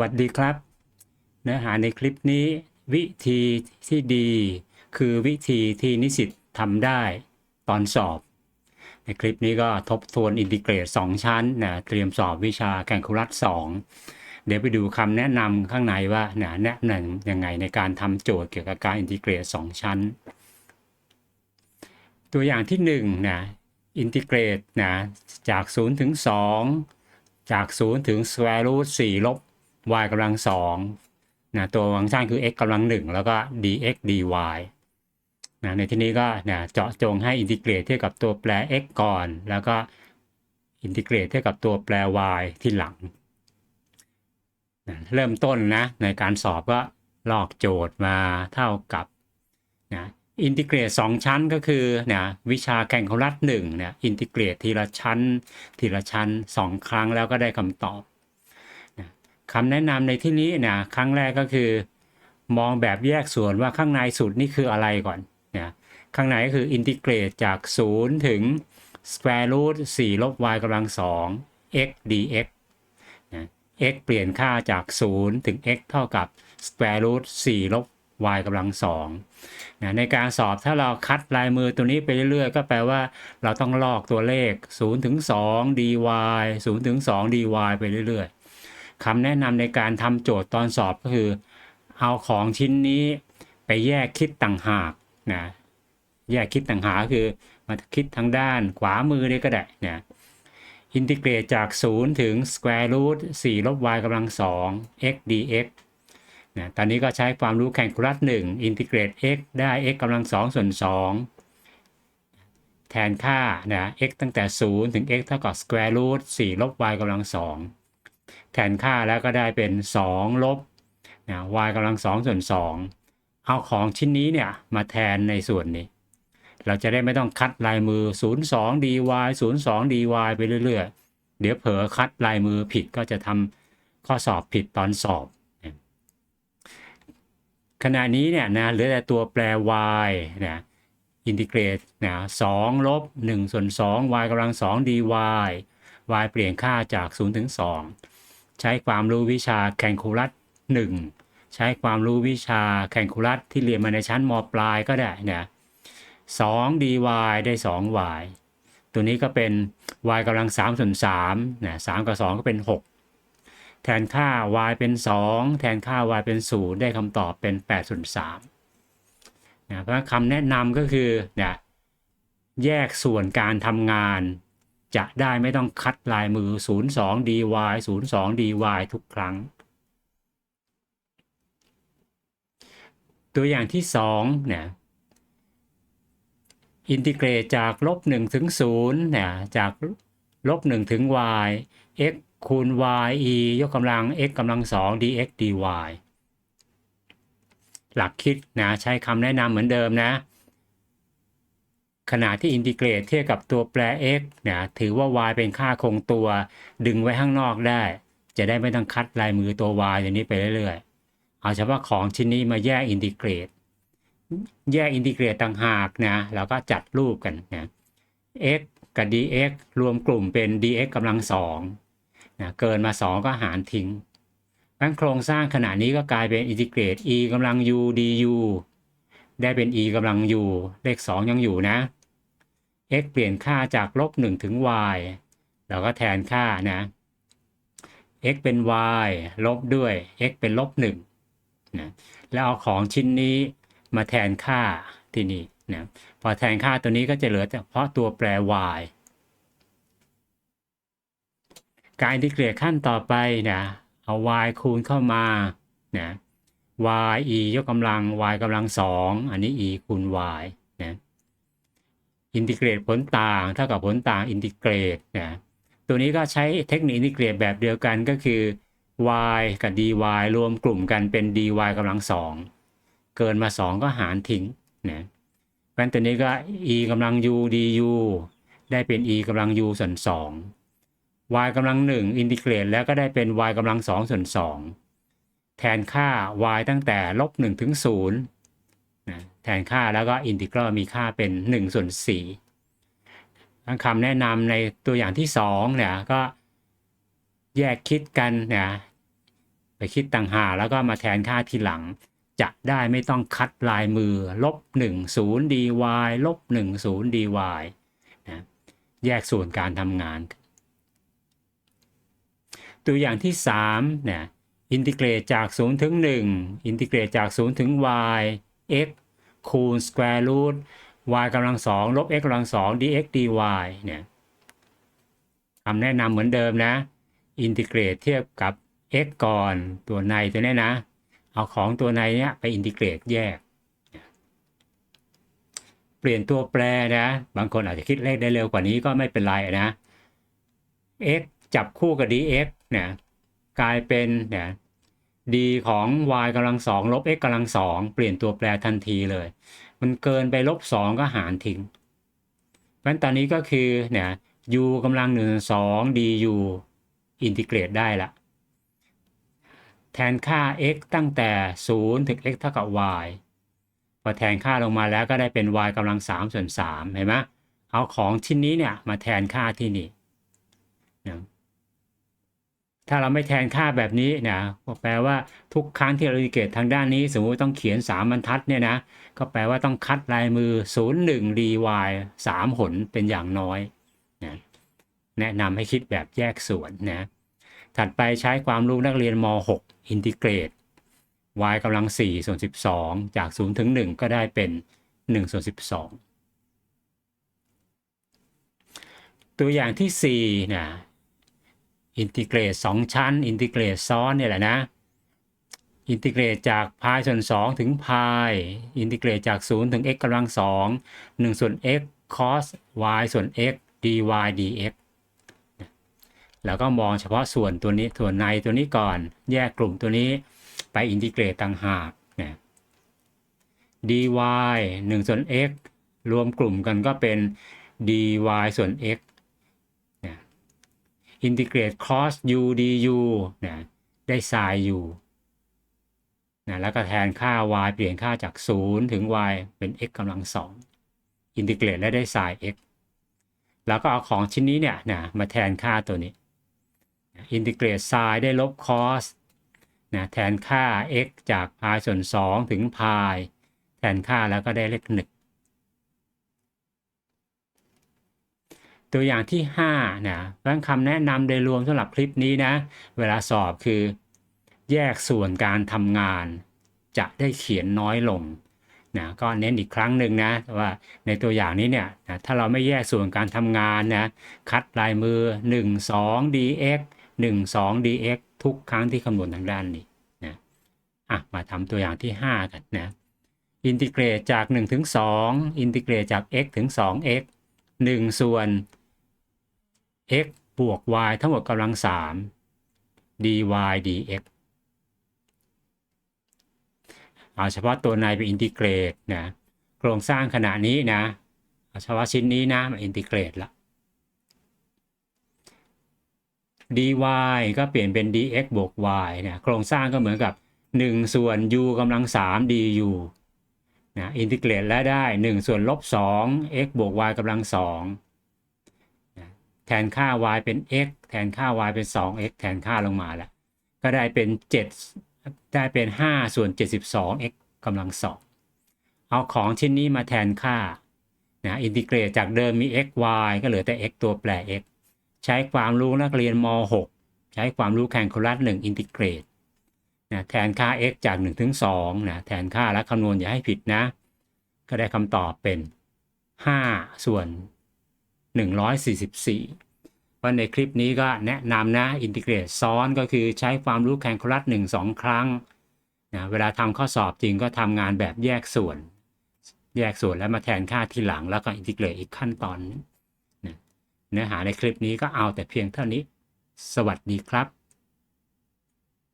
วัสดีครับ เนื้อหาในคลิปนี้ วิธีที่ดี คือวิธีที่นิสิตทำได้ตอนสอบ ในคลิปนี้ก็ทบทวนอินทิเกรต 2 ชั้นนะเตรียมสอบวิชาแคลคูลัส 2 เดี๋ยวไปดูคำแนะนำข้างในว่านะแนะนำยังไงในการทำโจทย์เกี่ยวกับการอินทิเกรต 2 ชั้น ตัวอย่างที่1นะอินทิเกรตนะจาก 0 ถึง 2 จาก 0 ถึง square root 4ลบ y กำลัง2นะตัวฟังก์ชันคือ x กำลัง1แล้วก็ dx dy นะในที่นี้ก็นะเจาะจงให้อินทิเกรตเทียบกับตัวแปร x ก่อน แล้วก็อินทิเกรตเทียบกับตัวแปร y ที่หลังนะเริ่มต้นนะในการสอบก็ลอกโจทย์มาเท่ากับนะอินทิเกรต2ชั้นก็คือนะวิชาแข่งคลัส1เนี่ยอินทิเกรตทีละชั้น ทีละชั้น 2 ครั้งแล้วก็ได้คำตอบ คำแนะนำในที่นี้นะครั้งแรกก็คือ มองแบบแยกส่วนว่าข้างในสุดนี่คืออะไรก่อนนะข้างในก็คืออินทิเกรตจาก 0 ถึง square root 4ลบ y กำลัง 2 x dx นะ x เปลี่ยนค่าจาก 0 ถึง x เท่ากับ square root 4ลบ y กำลัง2นะในการสอบถ้าเราคัดลายมือตัวนี้ไปเรื่อยๆ ก็แปลว่าเราต้องลอกตัวเลข0ถึง2 dy 0ถึง2 dy ไปเรื่อยๆ คำแนะนำในการทำโจทย์ตอนสอบก็คือ เอาของชิ้นนี้ไปแยกคิดต่างหากนะแยกคิดต่างหากคือมาคิดทางด้านขวามือนี่ก็ได้นะอินทิเกรตจาก 0 ถึง square root 4 ลบ y กำลัง 2 x dx นะตอนนี้ก็ใช้ความรู้แข่งคูลัส1อินทิเกรต x ได้ x กำลัง 2 ส่วน 2 แทนค่านะ x ตั้งแต่ 0 ถึง x เท่ากับ square root 4 ลบ y กำลัง 2 แทนค่าแล้วก็ได้เป็น2ลบนะ y กำลัง2ส่วน2เอาของชิ้นนี้เนี่ยมาแทนในส่วนนี้ เราจะได้ไม่ต้องคัดลายมือ 02 dy 02 dy ไปเรื่อยๆ เดี๋ยวเผลอคัดลายมือผิดก็จะทำข้อสอบผิดตอนสอบ ขณะนี้เนี่ยนะเหลือแต่ตัวแปร y นะอินทิเกรตนะ2ลบ1ส่วน2 y กำลัง2 dy y เปลี่ยนค่าจาก 0 ถึง 2 ใช้ความรู้วิชาแคลคูลัส1ใช้ความรู้วิชาแคลคูลัสที่เรียนมาในชั้นมปลายก็ได้นะ2 dy ได้ 2y ตัวนี้ก็เป็น y กำลัง3ส่วน3นะ3กับ 2 ก็เป็น 6 แทนค่า y เป็น 2 แทนค่า y เป็น 0 ได้คำตอบเป็น8ส่วน3นะเพราะคำแนะนำก็คือนะแยกส่วนการทำงาน จะได้ไม่ต้องคัดลายมือ 02 dy 02 dy ทุกครั้ง ตัวอย่างที่2เนี่ยอินทิเกรตจากลบ1ถึง0เนี่ยจากลบ1ถึง y x คูณ y e ยกกำลัง x กำลัง 2 dx dy หลักคิดนะใช้คำแนะนำเหมือนเดิมนะ ขณะที่อินทิเกรตเทียบกับตัวแปร x เนี่ยถือว่า y เป็นค่าคงตัว ดึงไว้ข้างนอกได้ จะได้ไม่ต้องคัดลายมือตัว y อย่างนี้ไปเรื่อยๆ เอาเฉพาะของชิ้นนี้มาแยกอินทิเกรต แยกอินทิเกรตต่างหากนะเราก็จัดรูปกันนะ x กับ dx รวมกลุ่มเป็น dx กำลังสองนะเกินมา 2 ก็หารทิ้งงั้นโครงสร้างขนาดนี้ก็กลายเป็นอินทิเกรต e กำลัง u du ได้เป็น e กำลัง u เลข 2 ยังอยู่นะ x เปลี่ยนค่าจากลบ1ถึง y เราก็แทนค่านะ x เป็น y ลบด้วย x เป็นลบ1นะแล้วเอาของชิ้นนี้มาแทนค่าที่นี่นะพอแทนค่าตัวนี้ก็จะเหลือเฉพาะตัวแปร y การอินทิเกรตขั้นต่อไปนะเอา y คูณเข้ามานะ y e ยกกำลัง y กำลัง2อันนี้ e คูณ y นะ อินทิเกรตผลต่างเท่ากับผลต่างอินทิเกรตนะตัวนี้ก็ใช้เทคนิคอินทิเกรตแบบเดียวกันก็คือ y กับ dy รวมกลุ่มกันเป็น dy กำลัง2เกินมา 2 ก็หารทิ้งนะเพราะฉะนั้นตัวนี้ก็ e กำลัง u du ได้เป็น e กำลัง u ส่วน 2 y กำลัง1อินทิเกรตแล้วก็ได้เป็น y กำลัง2ส่วน 2 แทนค่า y ตั้งแต่ลบ1ถึง0 นะแทนค่าแล้วก็อินทิกรัลมีค่าเป็น1ส่วน4คำแนะนำในตัวอย่างที่2เนี่ยก็แยกคิดกันเนะไปคิดต่างหากแล้วก็มาแทนค่าทีหลัง จะได้ไม่ต้องคัดลายมือลบ1 0 dy ลบ1 0 dy นะแยกส่วนการทำงาน ตัวอย่างที่3เนี่ยอินทิเกรตจาก 0 ถึง 1 อินทิเกรตจาก 0 ถึง y x คูณ square root y กำลัง2ลบ x กำลัง2 dx dy เนี่ยคำแนะนำเหมือนเดิมนะ อินทิเกรตเทียบกับ x ก่อนตัวในตัวนี้นะ เอาของตัวในเนี้ยไปอินทิเกรตแยก เปลี่ยนตัวแปรนะ บางคนอาจจะคิดเลขได้เร็วกว่านี้ก็ไม่เป็นไรนะ x จับคู่กับ dx เนี่ยกลายเป็นเนี่ย d ของ y กำลังสองลบ x กำลังสองเปลี่ยนตัวแปรทันทีเลย มันเกินไปลบสองก็หารทิ้งเพราะฉะนั้นตอนนี้ก็คือเนี่ย u กำลังหนึ่งสอง du อินทิเกรตได้ละ แทนค่า x ตั้งแต่ 0 ถึง x เท่ากับ y พอแทนค่าลงมาแล้วก็ได้เป็น y กำลัง3ส่วน3เห็นไหมเอาของชิ้นนี้เนี่ยมาแทนค่าที่นี่ ถ้าเราไม่แทนค่าแบบนี้นะก็แปลว่าทุกครั้งที่เราอินทิเกรตทางด้านนี้ สมมติต้องเขียน 3 บรรทัดเนี่ยนะก็แปลว่าต้องคัดลายมือ 0 1 dy 3 หนเป็นอย่างน้อยนะแนะนำให้คิดแบบแยกส่วนนะถัดไปใช้ความรู้นักเรียนม .6 อินทิเกรต y กำลัง4ส่วน 12 จาก 0 ถึง 1 ก็ได้เป็น1ส่วน12 ตัวอย่างที่4นะ อินทิเกรต2ชั้น อินทิเกรตซ้อนเนี่ยแหละนะ อินทิเกรตจากพายส่วน 2 ถึงพายอินทิเกรตจาก 0 ถึง x กำลัง 2 1 ส่วน x cos y ส่วน x dy dx แล้วก็มองเฉพาะส่วนตัวนี้ส่วนในตัวนี้ก่อน แยกกลุ่มตัวนี้ไปอินทิเกรตต่างหากนะ dy 1 ส่วน x รวมกลุ่มกันก็เป็น dy ส่วน x อินทิเกรต cos u du นะได้ sin u นะแล้วก็แทนค่า y เปลี่ยนค่าจาก 0 ถึง y เป็น x กำลัง2อินทิเกรตและได้ sin x แล้วก็เอาของชิ้นนี้เนี่ยนะมาแทนค่าตัวนี้อินทิเกรต sin ได้ลบ cos นะแทนค่า x จาก p ส่วน 2 ถึง p แทนค่าแล้วก็ได้เลขหนึ่ง ตัวอย่างที่5นะบางคำแนะนำโดยรวมสำหรับคลิปนี้นะ เวลาสอบคือ แยกส่วนการทำงาน จะได้เขียนน้อยลงนะก็เน้นอีกครั้งหนึ่งนะว่าในตัวอย่างนี้เนี่ยนะถ้าเราไม่แยกส่วนการทำงานนะคัดลายมือ 1 2 dx 1 2 dx ทุกครั้งที่คำนวณทางด้านนี้นะอะมาทำตัวอย่างที่ 5 กันนะอินทิเกรตจาก 1 ถึง 2 อินทิเกรตจาก x ถึง 2x 1 ส่วน x บวก y ทั้งหมดกำลัง 3 dy dx เอาเฉพาะตัวในไปอินทิเกรตนะโครงสร้างขนาดนี้นะเอาเฉพาะชิ้นนี้นะมาอินทิเกรตละ dy ก็เปลี่ยนเป็น dx บวก y นะโครงสร้างก็เหมือนกับ 1 ส่วน u กำลัง 3 du นะอินทิเกรตและได้ 1 ส่วนลบ 2 x บวก y กำลัง 2 แทนค่า y เป็น x แทนค่า y เป็น 2x แทนค่าลงมาแล้ว ก็ได้เป็น 7 ได้เป็น 5 ส่วน 72x กำลัง 2 เอาของชิ้นนี้มาแทนค่านะอินทิเกรตจากเดิมมี x y ก็เหลือแต่ x ตัวแปร x ใช้ความรู้นักเรียนม .6 ใช้ความรู้แข่งคูลัส1อินทิเกรตนะแทนค่า x จาก1ถึง2นะแทนค่าและคำนวณอย่าให้ผิดนะ ก็ได้คำตอบเป็น 5 ส่วน 144 ว่าในคลิปนี้ก็แนะนำนะอินทิเกรตซ้อนก็คือใช้ความรู้แข่งคูลัส1 2 ครั้งนะเวลาทำข้อสอบจริงก็ทำงานแบบแยกส่วน แยกส่วนแล้วมาแทนค่าทีหลังแล้วก็อินทิเกรตอีกขั้นตอนนะเนื้อหาในคลิปนี้ก็เอาแต่เพียงเท่านี้ สวัสดีครับ